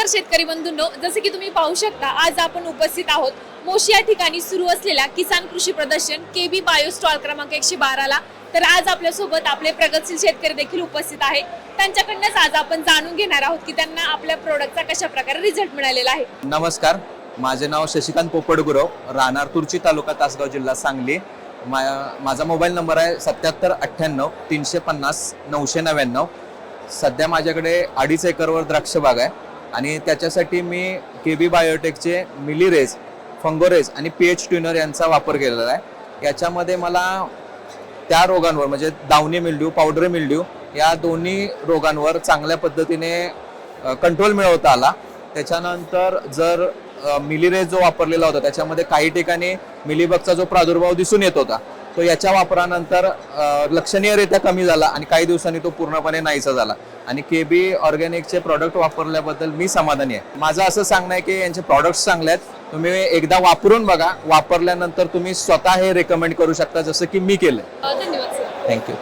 नमस्कार शेतकरी बंधूंनो जसे की तुम्ही पाहू शकता आज आपण उपस्थित आहोत मोशी या ठिकाणी सुरू असलेल्या किसान कृषी प्रदर्शन के बी बायो स्टॉल क्रमांक एकशे बाराला तर आज आपल्यासोबत आपले प्रगतशील शेतकरी देखील उपस्थित आहे त्यांच्याकडनंच आज आपण जाणून घेणार आहोत की त्यांना आपल्या प्रोडक्टचा कशा प्रकारे रिझल्ट मिळालेला आहे. नमस्कार माझे नाव शशिकांत पोपडगुरव राहणार तुर्ची तालुका तासगाव जिल्हा सांगली. मा माझा मोबाईल नंबर आहे सत्याहत्तर अठ्ठ्याण्णव तीनशे पन्नास नऊशे नव्याण्णव. सध्या माझ्याकडे अडीच एकरवर द्राक्ष बाग आहे. आणि त्याच्यासाठी मी के बी बायोटेकचे मिलीरेज फंगोरेज आणि पी एच ट्युनर यांचा वापर केलेला आहे. याच्यामध्ये मला त्या रोगांवर म्हणजे दावणी मिल्ड्यू पावडर मिल्ड्यू या दोन्ही रोगांवर चांगल्या पद्धतीने कंट्रोल मिळवता आला. त्याच्यानंतर जर मिलीरेज जो वापरलेला होता त्याच्यामध्ये काही ठिकाणी मिलीबगचा जो प्रादुर्भाव दिसून येत होता तो याच्या वापरानंतर लक्षणीयरित्या कमी झाला आणि काही दिवसांनी तो पूर्णपणे नाहीसा झाला. आणि के बी ऑर्गॅनिकचे प्रॉडक्ट वापरल्याबद्दल मी समाधानी आहे. माझं असं सांगणं आहे की यांचे प्रॉडक्ट्स चांगले आहेत. तुम्ही एकदा वापरून बघा. वापरल्यानंतर तुम्ही स्वतः हे रेकमेंड करू शकता जसं की मी केलं धन्यवाद थँक्यू